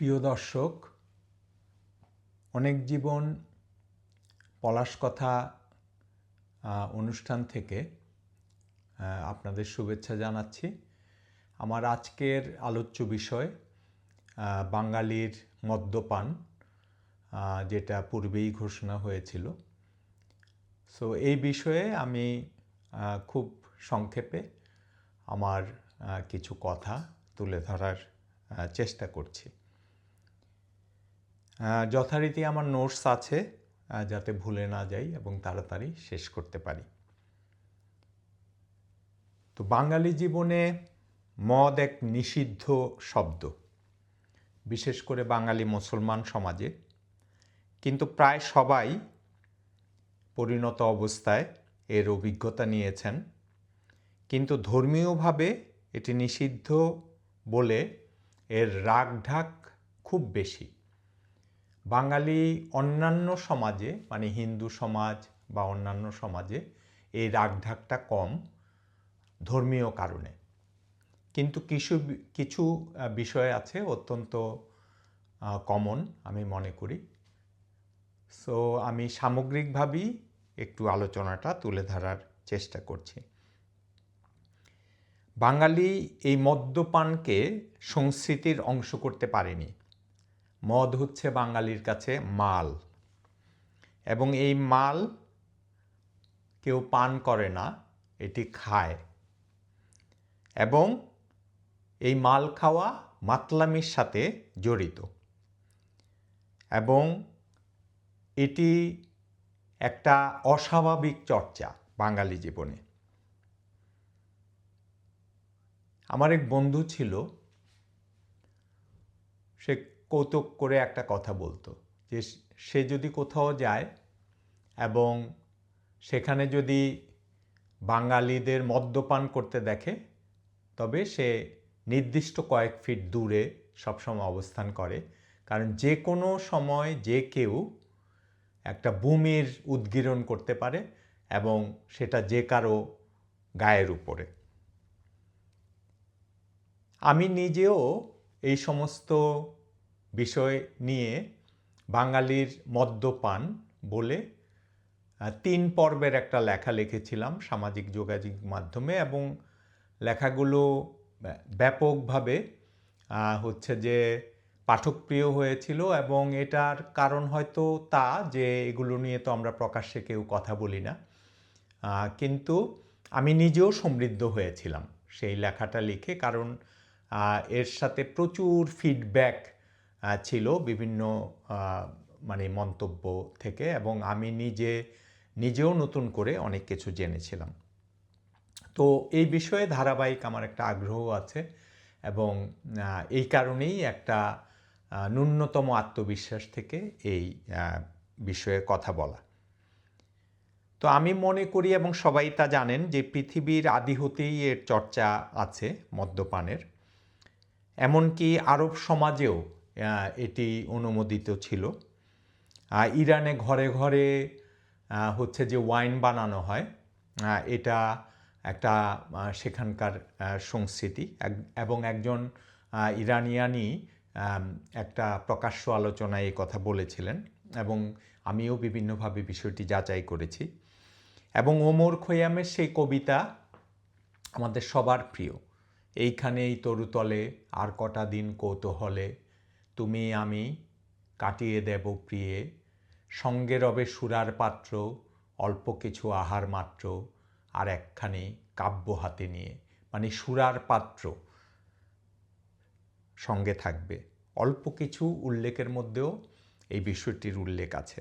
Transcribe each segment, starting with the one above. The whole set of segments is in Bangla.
প্রিয় দর্শক, অনেক জীবন পলাশ কথা অনুষ্ঠান থেকে আপনাদের শুভেচ্ছা জানাচ্ছি। আমার আজকের আলোচ্য বিষয় বাঙালির মদ্যপান যেটা পূর্বেই ঘোষণা হয়েছিল। সো, এই বিষয়ে আমি খুব সংক্ষেপে আমার কিছু কথা তুলে ধরার চেষ্টা করছি। যথারীতি আমার নোটস আছে যাতে ভুলে না যাই এবং তাড়াতাড়ি শেষ করতে পারি। তো বাঙালি জীবনে মদ এক নিষিদ্ধ শব্দ, বিশেষ করে বাঙালি মুসলমান সমাজে। কিন্তু প্রায় সবাই পরিণত অবস্থায় এর অভিজ্ঞতা নিয়েছেন। কিন্তু ধর্মীয়ভাবে এটি নিষিদ্ধ বলে এর রাগঢাক খুব বেশি। বাঙালি অন্যান্য সমাজে মানে হিন্দু সমাজ বা অন্যান্য সমাজে এই রাগঢাকটা কম ধর্মীয় কারণে। কিন্তু কিছু কিছু বিষয় আছে অত্যন্ত কমন আমি মনে করি। সো আমি সামগ্রিকভাবেই একটু আলোচনাটা তুলে ধরার চেষ্টা করছি। বাঙালি এই মদ্যপানকে সংস্কৃতির অংশ করতে পারেনি। মদ হচ্ছে বাঙালির কাছে মাল। এবং এই মাল কেউ পান করে না, এটি খায়। এবং এই মাল খাওয়া মাতলামির সাথে জড়িত। এবং এটি একটা অস্বাভাবিক চর্চা বাঙালি জীবনে। আমার এক বন্ধু ছিল, সে কৌতুক করে একটা কথা বলতো যে সে যদি কোথাও যায় এবং সেখানে যদি বাঙালিদের মদ্যপান করতে দেখে, তবে সে নির্দিষ্ট কয়েক ফিট দূরে সবসময় অবস্থান করে। কারণ যে কোনো সময় যে কেউ একটা ভূমির উদ্গীরণ করতে পারে এবং সেটা যে কারও গায়ের উপরে। আমি নিজেও এই সমস্ত বিষয় নিয়ে বাঙালির মদ্যপান বলে তিন পর্বের একটা লেখা লিখেছিলাম সামাজিক যোগাযোগ মাধ্যমে এবং লেখাগুলো ব্যাপকভাবে হচ্ছে যে পাঠকপ্রিয় হয়েছিল এবং এটার কারণ হয়তো তা যে এগুলো নিয়ে তো আমরা প্রকাশ্যে কেউ কথা বলি না। কিন্তু আমি নিজেও সমৃদ্ধ হয়েছিলাম সেই লেখাটা লিখে কারণ এর সাথে প্রচুর ফিডব্যাক ছিল বিভিন্ন মানে মন্তব্য থেকে এবং আমি নিজে, নিজেও নতুন করে অনেক কিছু জেনেছিলাম। তো এই বিষয়ে ধারাবাহিক আমার একটা আগ্রহ আছে এবং এই কারণেই একটা ন্যূনতম আত্মবিশ্বাস থেকে এই বিষয়ে কথা বলা। তো আমি মনে করি এবং সবাই তা জানেন যে পৃথিবীর আদি হতেই এর চর্চা আছে মদ্যপানের। এমনকি আরব সমাজেও এটি অনুমোদিত ছিল। ইরানে ঘরে ঘরে হচ্ছে যে ওয়াইন বানানো হয় এটা একটা সেখানকার সংস্কৃতি। এবং একজন ইরানিয়ানি একটা প্রকাশ্য আলোচনায় এই কথা বলেছিলেন এবং আমিও বিভিন্নভাবে বিষয়টি যাচাই করেছি। এবং ওমর খৈয়ামের সেই কবিতা আমাদের সবার প্রিয়। এইখানে এই তরুতলে আর কটা দিন কৌতূহলে তুমি আমি কাটিয়ে দেব প্রিয়ে। সঙ্গে রবে সুরার পাত্র, অল্প কিছু আহার মাত্র, আর একখানি কাব্য হাতে নিয়ে। মানে সুরার পাত্র সঙ্গে থাকবে। অল্প কিছু উল্লেখের মধ্যেও এই বিষয়টির উল্লেখ আছে।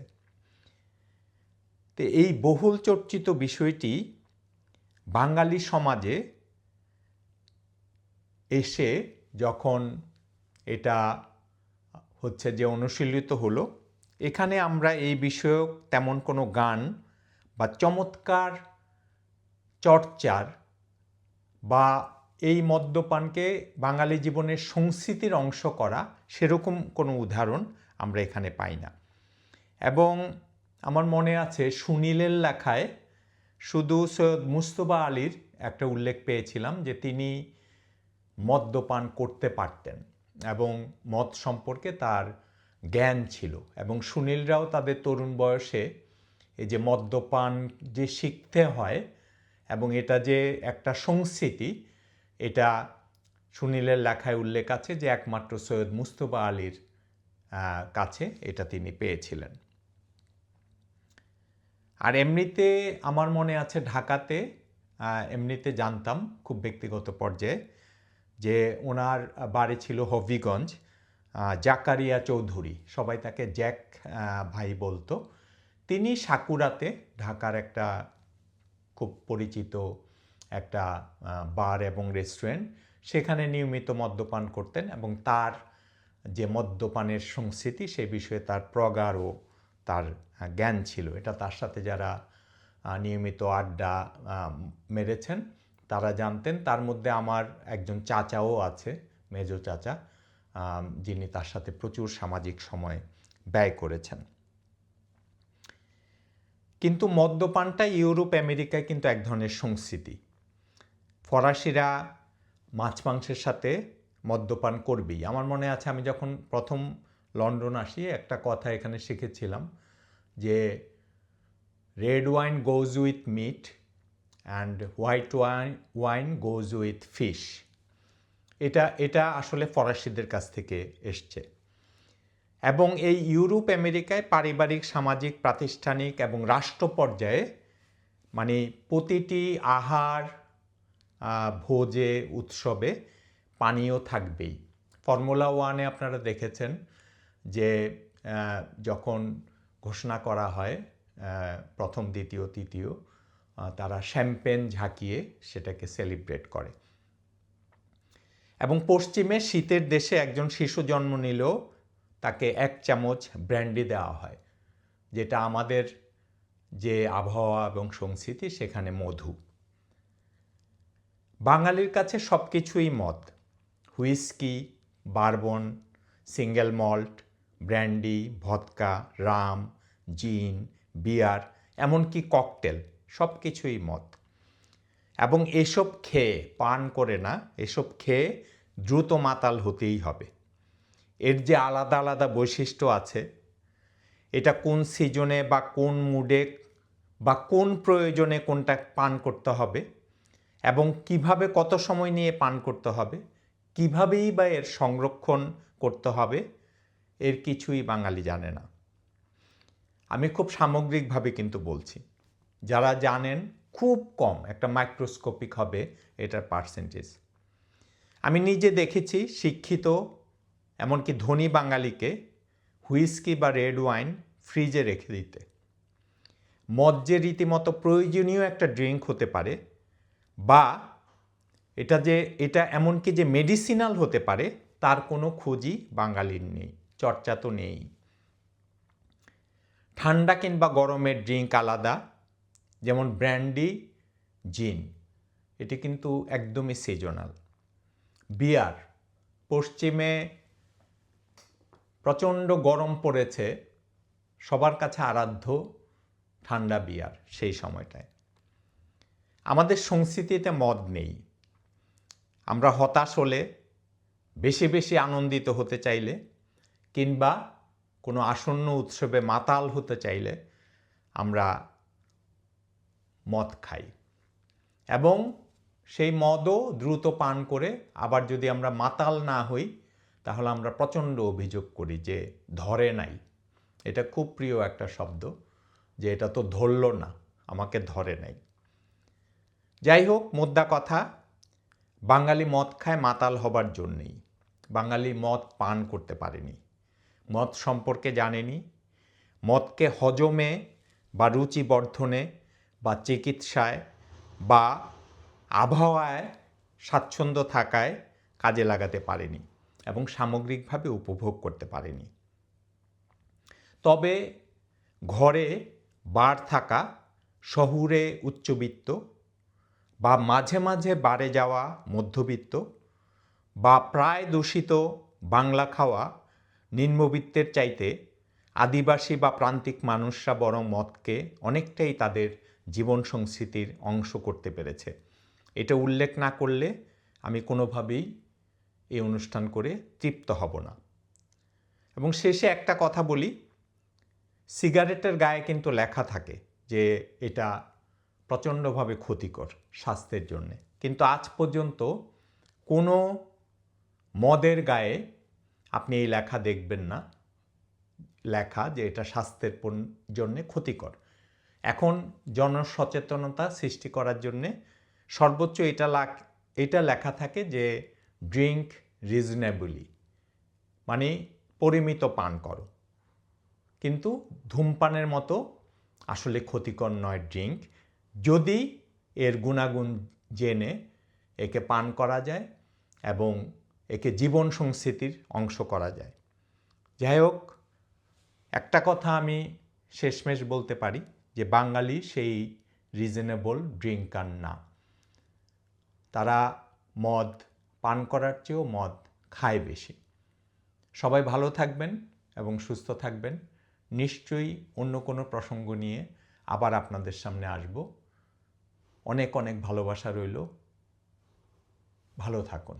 তো এই বহুল চর্চিত বিষয়টি বাঙালি সমাজে এসে যখন এটা হচ্ছে যে অনুশীলিত হলো, এখানে আমরা এই বিষয়ক তেমন কোনো গান বা চমৎকার চর্চার বা এই মদ্যপানকে বাঙালি জীবনের সংস্কৃতির অংশ করা সেরকম কোনো উদাহরণ আমরা এখানে পাই না। এবং আমার মনে আছে সুনীলের লেখায় শুধু সৈয়দ মুস্তফা আলীর একটা উল্লেখ পেয়েছিলাম যে তিনি মদ্যপান করতে পারতেন। এবং মদ সম্পর্কে তার জ্ঞান ছিল এবং সুনীলরাও তাদের তরুণ বয়সে এই যে মদ্যপান যে শিখতে হয় এবং এটা যে একটা সংস্কৃতি, এটা সুনীলের লেখায় উল্লেখ আছে যে একমাত্র সৈয়দ মুস্তফা আলীর কাছে এটা তিনি পেয়েছিলেন। আর এমনিতে আমার মনে আছে ঢাকাতে এমনিতে জানতাম খুব ব্যক্তিগত পর্যায়ে যে ওনার বাড়ি ছিল হবিগঞ্জ জাকারিয়া চৌধুরী, সবাই তাকে জ্যাক ভাই বলতো। তিনি সাকুরাতে ঢাকার একটা খুব পরিচিত একটা বার এবং রেস্টুরেন্ট, সেখানে নিয়মিত মদ্যপান করতেন এবং তার যে মদ্যপানের সংস্কৃতি সে বিষয়ে তার প্রগাঢ় তার জ্ঞান ছিল। এটা তার সাথে যারা নিয়মিত আড্ডা মেরেছেন তারা জানতেন। তার মধ্যে আমার একজন চাচাও আছে, মেজো চাচা যিনি তার সাথে প্রচুর সামাজিক সময় ব্যয় করেছেন। কিন্তু মদ্যপানটা ইউরোপ, আমেরিকায় কিন্তু এক ধরনের সংস্কৃতি। ফরাসিরা মাছ মাংসের সাথে মদ্যপান করবেই। আমার মনে আছে, আমি যখন প্রথম লন্ডন আসি, একটা কথা এখানে শিখেছিলাম যে red wine goes with meat and white wine wine goes with fish এটা এটা আসলে ফরাসিদের কাছ থেকে এসছে। এবং এই ইউরোপ আমেরিকায় পারিবারিক সামাজিক প্রাতিষ্ঠানিক এবং রাষ্ট্র পর্যায়ে মানে প্রতিটি আহার আহ, ভোজে উৎসবে পানীয় থাকবেই। ফর্মুলা ওয়ানে আপনারা দেখেছেন যে যখন ঘোষণা করা হয় প্রথম দ্বিতীয় তৃতীয় তারা শ্যাম্পেন ঝাঁকিয়ে সেটাকে সেলিব্রেট করে। এবং পশ্চিমে শীতের দেশে একজন শিশু জন্ম নিলেও তাকে এক চামচ ব্র্যান্ডি দেওয়া হয়, যেটা আমাদের যে আবহাওয়া এবং সংস্কৃতি সেখানে মধু। বাঙালির কাছে সব কিছুই মদ, whisky, bourbon, single malt, brandy, vodka, rum, gin, beer, এমনকি ককটেল। সব কিছুই মদ। এবং এসব খেয়ে পান করে না, এসব খেয়ে দ্রুত মাতাল হতেই হবে। এর যে আলাদা আলাদা বৈশিষ্ট্য আছে, এটা কোন সিজনে বা কোন মুডে বা কোন প্রয়োজনে কোনটা পান করতে হবে এবং কীভাবে কত সময় নিয়ে পান করতে হবে, কিভাবেই বা এর সংরক্ষণ করতে হবে, এর কিছুই বাঙালি জানে না। আমি খুব সামগ্রিকভাবে কিন্তু বলছি। যারা জানেন খুব কম, একটা মাইক্রোস্কোপিক হবে এটার পার্সেন্টেজ আমি নিজে দেখেছি শিক্ষিত, এমনকি ধনী বাঙালিকে হুইস্কি বা রেড ওয়াইন ফ্রিজে রেখে দিতে। মদ যে রীতিমতো প্রয়োজনীয় একটা ড্রিঙ্ক হতে পারে, বা এটা যে, এটা এমনকি যে মেডিসিনাল হতে পারে, তার কোনো খোঁজই বাঙালির নেই, চর্চা তো নেই। ঠান্ডা কিংবা গরমের ড্রিঙ্ক আলাদা যেমন ব্র্যান্ডি জিন, এটি কিন্তু একদমই সিজনাল বিয়ার, পশ্চিমে প্রচণ্ড গরম পড়েছে, সবার কাছে আরাধ্য ঠান্ডা বিয়ার সেই সময়টায়। আমাদের সংস্কৃতিতে মদ নেই। আমরা হতাশ হলে, বেশি বেশি আনন্দিত হতে চাইলে, কিংবা কোনো আসন্ন উৎসবে মাতাল হতে চাইলে, আমরা মদ খাই। এবং সেই মদও দ্রুত পান করে আবার যদি আমরা মাতাল না হই, তাহলে আমরা প্রচণ্ড অভিযোগ করি যে ধরে নাই। এটা খুব প্রিয় একটা শব্দ যে এটা তো ধরল না, আমাকে ধরে নাই। যাই হোক, মোদ্দা কথা, বাঙালি মদ খায় মাতাল হবার জন্যেই। বাঙালি মদ পান করতে পারেনি। মদ সম্পর্কে জানেনি। মদকে হজমে বা রুচি বর্ধনে বা চিকিৎসায় বা আবহাওয়ায় স্বাচ্ছন্দ্য থাকায় কাজে লাগাতে পারেনি এবং সামগ্রিকভাবে উপভোগ করতে পারেনি। তবে ঘরে বার থাকা, শহুরে উচ্চবিত্ত বা মাঝে মাঝে বারে যাওয়া মধ্যবিত্ত বা প্রায় দূষিত বাংলা খাওয়া নিম্নবিত্তের চাইতে আদিবাসী বা প্রান্তিক মানুষরা বরং মদকে অনেকটাই তাদের জীবন সংস্কৃতির অংশ করতে পেরেছে। এটা উল্লেখ না করলে আমি কোনোভাবেই এই অনুষ্ঠান করে তৃপ্ত হব না। এবং শেষে একটা কথা বলি, সিগারেটের গায়ে কিন্তু লেখা থাকে যে এটা প্রচণ্ডভাবে ক্ষতিকর স্বাস্থ্যের জন্যে। কিন্তু আজ পর্যন্ত কোনো মদের গায়ে আপনি এই লেখা দেখবেন না, লেখা যে এটা স্বাস্থ্যের জন্যে ক্ষতিকর। এখন জনসচেতনতা সৃষ্টি করার জন্যে সর্বোচ্চ এটা লাখ, এটা লেখা থাকে যে ড্রিঙ্ক রিজনেবলি মানে পরিমিত পান করো। কিন্তু ধূমপানের মতো আসলে ক্ষতিকর নয় ড্রিঙ্ক যদি এর গুণাগুণ জেনে একে পান করা যায় এবং একে জীবন সংস্কৃতির অংশ করা যায়। যাই হোক, একটা কথা আমি শেষমেশ বলতে পারি। যে বাঙালি সেই রিজনেবল ড্রিঙ্কার না। তারা মদ পান করার চেয়েও মদ খায় বেশি। সবাই ভালো থাকবেন এবং সুস্থ থাকবেন। নিশ্চয়ই অন্য কোনো প্রসঙ্গ নিয়ে আবার আপনাদের সামনে আসব। অনেক অনেক ভালোবাসা রইল। ভালো থাকুন।